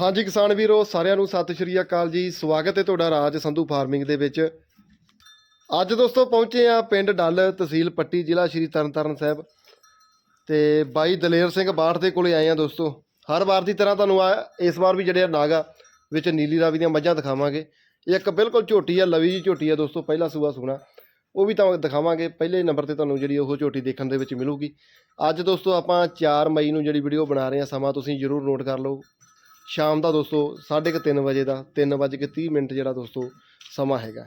ਹਾਂਜੀ ਕਿਸਾਨ ਵੀਰੋ, ਸਾਰਿਆਂ ਨੂੰ ਸਤਿ ਸ਼੍ਰੀ ਅਕਾਲ ਜੀ। ਸਵਾਗਤ ਹੈ ਤੁਹਾਡਾ ਰਾਜ ਸੰਧੂ ਫਾਰਮਿੰਗ ਦੇ ਵਿੱਚ। ਅੱਜ ਦੋਸਤੋ ਪਹੁੰਚੇ ਆ ਪਿੰਡ ਡੱਲ ਤਹਿਸੀਲ ਪੱਟੀ ਜ਼ਿਲ੍ਹਾ ਸ਼੍ਰੀ ਤਰਨਤਾਰਨ ਸਾਹਿਬ। ਤੇ ਬਾਈ ਦਲੇਰ ਸਿੰਘ ਬਾਠ ਦੇ ਕੋਲੇ ਆਏ ਆ ਦੋਸਤੋ। ਹਰ ਵਾਰ ਦੀ ਤਰ੍ਹਾਂ ਤੁਹਾਨੂੰ ਆ, ਇਸ ਵਾਰ ਵੀ ਜਿਹੜੇ ਨਾਗਾ ਵਿੱਚ ਨੀਲੀ ਰਾਵੀ ਦੀਆਂ ਮੱਝਾਂ ਦਿਖਾਵਾਂਗੇ। ਇੱਕ ਬਿਲਕੁਲ ਝੋਟੀ ਆ, ਲਵੀ ਜੀ ਝੋਟੀ ਆ ਦੋਸਤੋ, ਪਹਿਲਾ ਸੂਆ ਸੁਣਾ। ਉਹ ਵੀ ਤੁਹਾਨੂੰ ਦਿਖਾਵਾਂਗੇ, ਪਹਿਲੇ ਨੰਬਰ ਤੇ ਤੁਹਾਨੂੰ ਜਿਹੜੀ ਉਹ ਝੋਟੀ ਦੇਖਣ ਦੇ ਵਿੱਚ ਮਿਲੂਗੀ। ਅੱਜ ਦੋਸਤੋ ਆਪਾਂ 4 ਮਈ ਨੂੰ ਜਿਹੜੀ ਵੀਡੀਓ ਬਣਾ ਰਹੇ ਹਾਂ, ਸਮਾਂ ਤੁਸੀਂ ਜਰੂਰ ਨੋਟ ਕਰ ਲਓ। ਸ਼ਾਮ ਦਾ ਦੋਸਤੋ 3:30 ਵਜੇ ਦਾ 3:30 ਮਿੰਟ ਜਿਹੜਾ ਦੋਸਤੋ ਸਮਾਂ ਹੈਗਾ।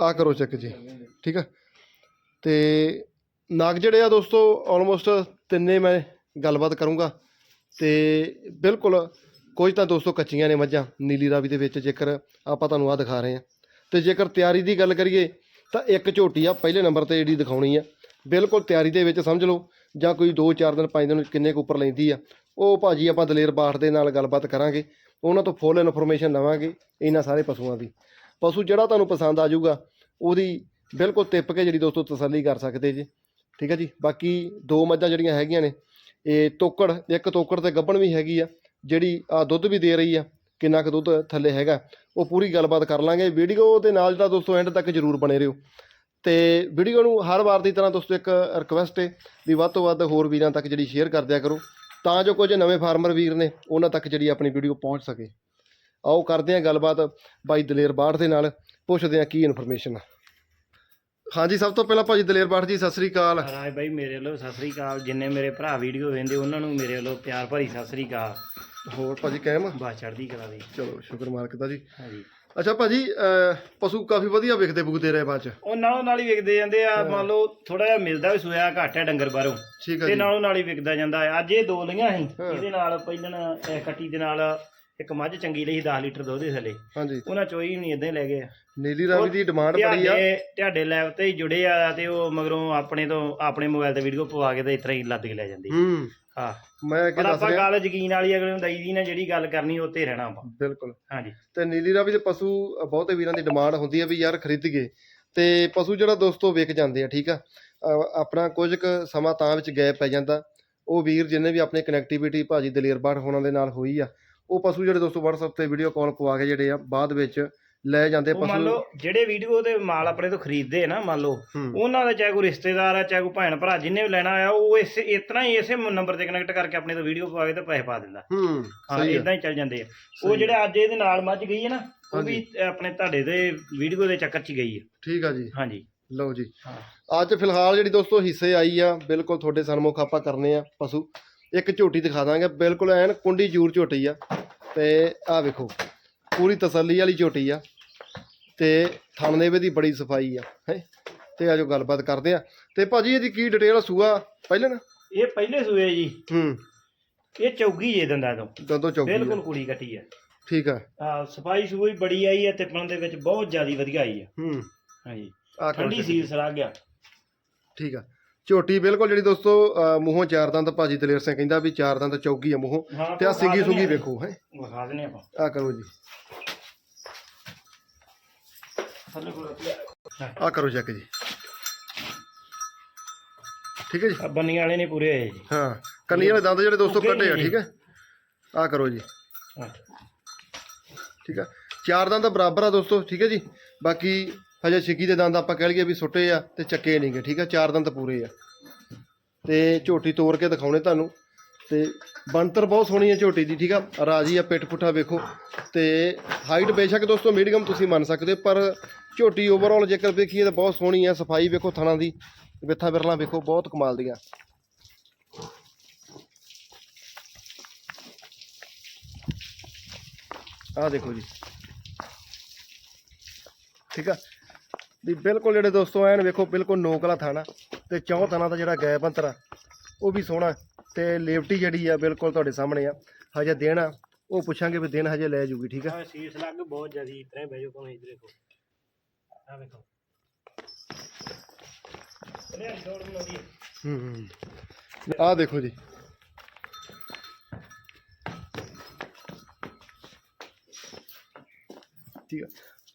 ਆ ਕਰੋ ਚੈੱਕ ਜੀ ਠੀਕ ਆ? ਤੇ ਨਾਗ ਜਿਹੜੇ ਆ ਦੋਸਤੋ ਆਲਮੋਸਟ ਤਿੰਨੇ ਮੈਂ ਗੱਲਬਾਤ ਕਰੂੰਗਾ। ਤੇ ਬਿਲਕੁਲ ਕੁਝ ਤਾਂ ਦੋਸਤੋ ਕੱਚੀਆਂ ਨੇ ਮੱਝਾਂ ਨੀਲੀ ਰਾਵੀ ਦੇ ਵਿੱਚ ਜੇਕਰ ਆਪਾਂ ਤੁਹਾਨੂੰ ਆ ਦਿਖਾ ਰਹੇ ਆ ਤੇ ਜੇਕਰ ਤਿਆਰੀ ਦੀ ਗੱਲ ਕਰੀਏ ਤਾਂ ਇੱਕ ਝੋਟੀ ਆ ਪਹਿਲੇ ਨੰਬਰ ਤੇ ਜਿਹੜੀ ਦਿਖਾਉਣੀ ਆ। ਬਿਲਕੁਲ ਤਿਆਰੀ ਦੇ ਵਿੱਚ ਸਮਝ ਲਓ ਜਾਂ ਕੋਈ 2-4 ਦਿਨ 5 ਦਿਨ ਕਿੰਨੇ ਕੁ ਉੱਪਰ ਲੈਂਦੀ ਆ। ਉਹ ਭਾਜੀ ਆਪਾਂ ਦਲੇਰ ਬਾਠ ਦੇ ਨਾਲ ਗੱਲਬਾਤ ਕਰਾਂਗੇ, ਉਹਨਾਂ ਤੋਂ ਫੁੱਲ ਇਨਫੋਰਮੇਸ਼ਨ ਲਵਾਂਗੇ ਇਹਨਾਂ ਸਾਰੇ ਪਸ਼ੂਆਂ ਦੀ। ਪਸ਼ੂ ਜਿਹੜਾ ਤੁਹਾਨੂੰ ਪਸੰਦ ਆ ਜਾਊਗਾ, ਉਹਦੀ ਬਿਲਕੁਲ ਟਿੱਪ ਕੇ ਜਿਹੜੀ ਦੋਸਤੋ ਤਸੱਲੀ ਕਰ ਸਕਦੇ ਜੀ। ਠੀਕ ਹੈ ਜੀ? ਬਾਕੀ ਦੋ ਮੱਝਾਂ ਜਿਹੜੀਆਂ ਹੈਗੀਆਂ ਨੇ, ਇਹ ਤੋਕੜ, ਇੱਕ ਤੋਕੜ ਤੇ ਗੱਬਣ ਵੀ ਹੈਗੀ ਆ, ਜਿਹੜੀ ਆ ਦੁੱਧ ਵੀ ਦੇ ਰਹੀ ਆ, ਕਿੰਨਾ ਕੁ ਦੁੱਧ ਥੱਲੇ ਹੈਗਾ, ਉਹ ਪੂਰੀ ਗੱਲਬਾਤ ਕਰ ਲਾਂਗੇ। ਵੀਡੀਓ ਦੇ ਨਾਲ ਜਿਹੜਾ ਦੋਸਤੋ ਐਂਡ ਤੱਕ ਜਰੂਰ ਬਣੇ ਰਹੋ। ਤੇ ਵੀਡੀਓ ਨੂੰ ਹਰ ਵਾਰ ਦੀ ਤਰ੍ਹਾਂ ਦੋਸਤੋ ਇੱਕ ਰਿਕਵੈਸਟ ਹੈ ਵੀ ਵੱਧ ਤੋਂ ਵੱਧ ਹੋਰ ਵੀਰਾਂ ਤੱਕ ਜਿਹੜੀ ਸ਼ੇਅਰ ਕਰ ਦਿਆ ਕਰੋ। ਤਾਂ ਜੋ ਕੁਝ ਨਵੇਂ ਫਾਰਮਰ ਵੀਰ ਨੇ ਉਹਨਾਂ ਤੱਕ ਜਿਹੜੀ ਆਪਣੀ ਵੀਡੀਓ ਪਹੁੰਚ ਸਕੇ। ਆਓ ਕਰਦੇ ਹਾਂ ਗੱਲਬਾਤ ਬਾਈ ਦਲੇਰ ਬਾਠ ਦੇ ਨਾਲ ਪੁੱਛਦੇ ਹਾਂ ਕੀ ਇਨਫੋਰਮੇਸ਼ਨ ਆ। ਹਾਂਜੀ ਸਭ ਤੋਂ ਪਹਿਲਾਂ ਭਾਜੀ ਦਲੇਰ ਬਾਠ ਜੀ ਸਤਿ ਸ੍ਰੀ ਅਕਾਲ। ਰਾਜ ਬਾਈ ਮੇਰੇ ਵੱਲੋਂ ਸਤਿ ਸ੍ਰੀ ਅਕਾਲ। ਜਿੰਨੇ ਮੇਰੇ ਭਰਾ ਵੀਡੀਓ ਵੇਖਦੇ ਉਹਨਾਂ ਨੂੰ ਮੇਰੇ ਵੱਲੋਂ ਪਿਆਰ ਭਰੀ ਸਤਿ ਸ੍ਰੀ ਅਕਾਲ। ਹੋਰ ਭਾਜੀ ਕਾਇਮ ਬਾ ਚੜ੍ਹਦੀ ਕਲਾ ਦੀ। ਚਲੋ ਸ਼ੁਕਰ ਮਾਲਕ ਦਾ ਜੀ। ਹਾਂਜੀ। ਅੱਛਾ ਭਾਜੀ ਪਸ਼ੂ ਕਾਫੀ ਵਧੀਆ ਵਿਕਦੇ ਬੁਕਦੇ ਰਹੇ ਬਾਅਦ ਚ। ਉਹ ਨਾਲੋਂ ਨਾਲ ਹੀ ਵਿਕਦੇ ਜਾਂਦੇ ਆ ਮੰਨ ਲਓ ਥੋੜਾ ਜਿਹਾ ਮਿਲਦਾ ਵੀ ਸੋਇਆ ਘੱਟ ਹੈ ਡੰਗਰ ਬਾਹਰੋਂ। ਠੀਕ ਤੇ ਜੀ। ਨਾਲੋਂ ਨਾਲ ਹੀ ਵਿਕਦਾ ਜਾਂਦਾ ਹੈ। ਅੱਜ ਇਹ ਦੋ ਲਈਆਂ ਸੀ ਹਾਂ। ਇਹਦੇ ਨਾਲ ਪਹਿਲਣ ਇਹ ਕੱਟੀ ਦੇ ਨਾਲ ਇੱਕ ਮੱਝ ਚੰਗੀ ਲਈ 10 ਲੀਟਰ ਦੁੱਧ ਦੇ ਥੱਲੇ। ਹਾਂਜੀ। ਉਹਨਾਂ ਚੋਈ ਨਹੀਂ ਇਦਾਂ ਹੀ ਲੈ ਗਏ। ਨੀਲੀ ਰਾਵੀ ਦੀ ਡਿਮਾਂਡ ਬੜੀ ਆ। ਤੁਹਾਡੇ ਤੁਹਾਡੇ ਲੈਵ ਤੇ ਹੀ ਜੁੜੇ ਆ ਤੇ ਉਹ ਮਗਰੋਂ ਆਪਣੇ ਤੋਂ ਆਪਣੇ ਮੋਬਾਈਲ ਤੇ ਵੀਡੀਓ ਪਵਾ ਕੇ ਤੇ ਇਸ ਤਰ੍ਹਾਂ ਹੀ ਲੱਦ ਕੇ ਲੈ ਜਾਂਦੇ। ਹੂੰ। ਹਾਂ। ਮੈਂ ਕੀ ਪਰ ਦੱਸ ਆਪਾਂ ਰਿਹਾ। ਗੱਲ ਯਕੀਨ ਵਾਲੀ ਅਗਲੇ ਨੂੰ ਦਈ ਦੀ ਨਾ ਜਿਹੜੀ ਗੱਲ ਕਰਨੀ ਉਹ ਤੇ ਰਹਿਣਾ ਆਪਾਂ। ਬਿਲਕੁਲ। ਹਾਂਜੀ। ਤੇ ਨੀਲੀ ਰਾਵੀ ਦੇ ਪਸ਼ੂ ਅ, ਬਹੁਤੇ ਵੀਰਾਂ ਦੀ ਡਿਮਾਂਡ ਹੁੰਦੀ ਹੈ ਵੀ ਯਾਰ ਖਰੀਦੀਏ ਤੇ ਪਸ਼ੂ ਜਿਹੜਾ ਦੋਸਤੋ ਵਿਕ ਜਾਂਦੇ ਆ ਠੀਕ ਆ? ਅ, ਆਪਣਾ ਕੁਝ ਕੁ ਸਮਾਂ ਤਾਂ ਵਿੱਚ ਗੈਪ ਪੈ ਜਾਂਦਾ। ਉਹ ਵੀਰ ਜਿੰਨੇ ਵੀ ਆਪਣੇ ਕਨੈਕਟੀਵਿਟੀ ਭਾਜੀ ਦਲੇਰ ਬਾਠ ਹੋਣਾ ਦੇ ਨਾਲ ਹੋਈ ਆ ਉਹ ਪਸ਼ੂ ਜਿਹੜੇ ਦੋਸਤੋ WhatsApp ਤੇ ਵੀਡੀਓ ਕਾਲ ਪਵਾ ਕੇ ਜਿਹੜੇ ਆ ਬਾਅਦ ਵਿੱਚ ਲੈ ਜਾਂਦੇ ਉਹ ਮੰਨ ਪਸ਼ੂ ਲਓ ਜਿਹੜੇ ਵੀਡੀਓ ਤੇ ਮਾਲ ਆਪਣੇ ਤੋਂ ਖਰੀਦਦੇ ਆ ਨਾ ਮੰਨ ਲਓ ਹੂੰ। ਉਹਨਾਂ ਦਾ ਚਾਹੇ ਕੋਈ ਰਿਸ਼ਤੇਦਾਰ ਆ ਚਾਹੇ ਕੋਈ ਭੈਣ ਭਰਾ ਜਿਹਨੇ ਵੀ ਲੈਣਾ ਆ ਉਹ ਇਸੇ ਇਤਨਾ ਹੀ ਇਸੇ ਨੰਬਰ ਤੇ ਕਨੈਕਟ ਕਰਕੇ ਆਪਣੇ ਤੋਂ ਵੀਡੀਓ ਪਵਾ ਕੇ ਤੇ ਪੈਸੇ ਪਾ ਦਿੰਦਾ। ਹੂੰ ਹਾਂ ਸਹੀ ਆ। ਇਦਾਂ ਹੀ ਚੱਲ ਜਾਂਦੇ ਆ। ਸਹੀ ਉਹ ਆ। ਜਿਹੜੇ ਅੱਜ ਇਹਦੇ ਨਾਲ ਮੱਝ ਗਈ ਹੈ ਨਾ ਉਹ। ਵੀ ਆਪਣੇ ਤੁਹਾਡੇ ਦੇ ਵੀਡੀਓ ਦੇ ਚੱਕਰ 'ਚ ਹੀ ਗਈ ਹੈ ਠੀਕ ਆ ਜੀ। ਹਾਂਜੀ। ਲਓ ਜੀ। ਹਾਂ। ਅੱਜ ਫਿਲਹਾਲ ਜਿਹੜੀ ਦੋਸਤੋ ਹਿੱਸੇ ਆਈ ਆ ਬਿਲਕੁਲ ਤੁਹਾਡੇ ਸਨਮੁਖ ਆਪਾਂ ਕਰਨੇ ਆ ਪਸ਼ੂ। ਇੱਕ ਝੋਟੀ ਦਿਖਾ ਦਾਂਗੇ ਬਿਲਕੁਲ ਐਨ ਕੁੰਡੀ ਜੂਰ ਝੋਟੀ ਆ। ਤੇ ਆਹ ਵੇਖੋ। ਪੂਰੀ ਤਸੱਲੀ ਵਾਲੀ ਝੋਟੀ ਆ ਤੇ ਥਣਦੇਵੇ ਦੀ ਬੜੀ ਸਫ਼ਾਈ ਆ ਹੈ? ਤੇ ਆਜੋ ਗੱਲਬਾਤ ਕਰਦੇ ਆ। ਤੇ ਭਾਜੀ ਇਹਦੀ ਕੀ ਡਿਟੇਲ ਸੂਆ ਪਹਿਲਾਂ ਨਾ? ਇਹ ਪਹਿਲੇ ਸੂਏ ਜੀ। ਹੂੰ। ਇਹ ਚੌਗੀ ਜੇ ਦੰਦਾਂ ਤੋਂ। ਦੰਦੋ ਆ। ਬਿਲਕੁਲ ਕੁੜੀ ਕੱਟੀ ਆ। ਠੀਕ ਆ। ਹਾਂ ਸਫ਼ਾਈ ਸੂਈ ਬੜੀ ਆਈ ਹੈ ਤੇ ਪਣ ਦੇ ਵਿੱਚ ਬਹੁਤ ਜ਼ਿਆਦੀ ਵਧੀਆ ਆਈ ਆ। ਹੂੰ। ਹਾਂਜੀ। ਆ ਠੰਡੀ। ਸੀਲ ਸਰਾ ਗਿਆ। ਠੀਕ ਆ। ਝੋਟੀ ਬਿਲਕੁਲ ਜਿਹੜੀ ਦੋਸਤੋ ਮੂੰਹੋਂ ਚਾਰ ਦੰਦ ਭਾਜੀ ਦਲੇਰ ਸਿੰਘ ਕਹਿੰਦਾ ਵੀ ਚਾਰ ਦੰਦ ਚੌਗੀ ਆ ਮੂੰਹੋਂ। ਹਾਂ ਤੇ ਆ ਵਿਖਾ ਸਿੰਗੀ ਦਿੰਦੇ ਸੁੰਗੀ ਆ। ਵੇਖੋ ਹੈ। ਵਿਖਾ ਦਿੰਦੇ ਆਪਾਂ। ਆ ਕਰੋ ਜੀ। ਥੱਲੇ ਕੋਲ ਆ ਕਰੋ ਚੈੱਕ ਜੀ। ਠੀਕ ਹੈ ਜੀ? ਆ ਬੰਨੀ ਵਾਲੇ ਨੇ ਪੂਰੇ ਹੋਏ ਜੀ। ਹਾਂ ਕੰਨੀ ਵਾਲੇ ਦੰਦ ਜਿਹੜੇ ਦੋਸਤੋ ਕੱਟੇ ਆ ਠੀਕ ਹੈ? ਆ ਕਰੋ ਜੀ। ਹਾਂ। ਠੀਕ ਆ। ਚਾਰ ਦੰਦ ਬਰਾਬਰ ਆ ਦੋਸਤੋ ਠੀਕ ਹੈ ਜੀ? ਬਾਕੀ ਹਜੇ ਛਿੱਗੀ ਦੇ ਦੰਦ ਆਪਾਂ ਕਹਿ ਲਈਏ ਵੀ ਸੁੱਟੇ ਆ ਤੇ ਚੱਕੇ ਨਹੀਂਗੇ ਠੀਕ ਆ? ਚਾਰ ਦੰਦ ਪੂਰੇ ਆ। ਤੇ ਝੋਟੀ ਤੋੜ ਕੇ ਦਿਖਾਉਣੇ ਤੁਹਾਨੂੰ। ਤੇ ਬਣਤਰ ਬਹੁਤ ਸੋਹਣੀ ਹੈ ਝੋਟੀ ਦੀ, ਠੀਕ ਆ? ਰਾਜੀ ਆ ਪਿੱਠ ਪੁੱਠਾ ਵੇਖੋ। ਤੇ ਹਾਈਟ ਬੇਸ਼ੱਕ ਦੋਸਤੋ ਮੀਡੀਅਮ ਤੁਸੀਂ ਮੰਨ ਸਕਦੇ ਹੋ, ਪਰ ਝੋਟੀ ਓਵਰਆਲ ਜੇਕਰ ਵੇਖੀਏ ਤਾਂ ਬਹੁਤ ਸੋਹਣੀ ਆ, ਸਫ਼ਾਈ ਵੇਖੋ ਥਣਾ ਦੀ। ਵਿੱਥਾ ਬਿਰਲਾ ਵੇਖੋ, ਬਹੁਤ ਕਮਾਲ ਦੀਆਂ। ਆਹ ਦੇਖੋ ਜੀ। ਠੀਕ ਆ? ਵੀ ਬਿਲਕੁਲ ਜਿਹੜੇ ਦੋਸਤੋ ਐਨ ਵੇਖੋ ਬਿਲਕੁਲ ਨੋਕਲਾ ਥਾਣਾ ਤੇ ਚੌਂ ਥਾਣਾ ਦਾ ਜਿਹੜਾ ਗੈਪ ਅੰਤਰ ਆ ਉਹ ਵੀ ਸੋਹਣਾ ਤੇ ਲੇਵਟੀ ਜਿਹੜੀ ਆ ਬਿਲਕੁਲ ਤੁਹਾਡੇ ਸਾਹਮਣੇ ਆ। ਹਜੇ ਆ ਉਹ ਪੁੱਛਾਂਗੇ ਵੀ ਦਿਨ ਹਜੇ ਲੈ ਜੂਗੀ ਠੀਕ ਆ? ਆ ਸੀਸ ਲੱਗ ਬਹੁਤ ਜ਼ਿਆਦੀ ਇਤਰੇ ਬੈਜੋ ਕੋਲ ਇਧਰੇ ਕੋ ਆ ਵੇਖੋ। ਇਹ ਦੌੜ ਬਣਾਉਂਦੀ ਹੈ ਹੂੰ ਹੂੰ। ਆਹ ਦੇਖੋ ਜੀ। ਠੀਕ ਆ।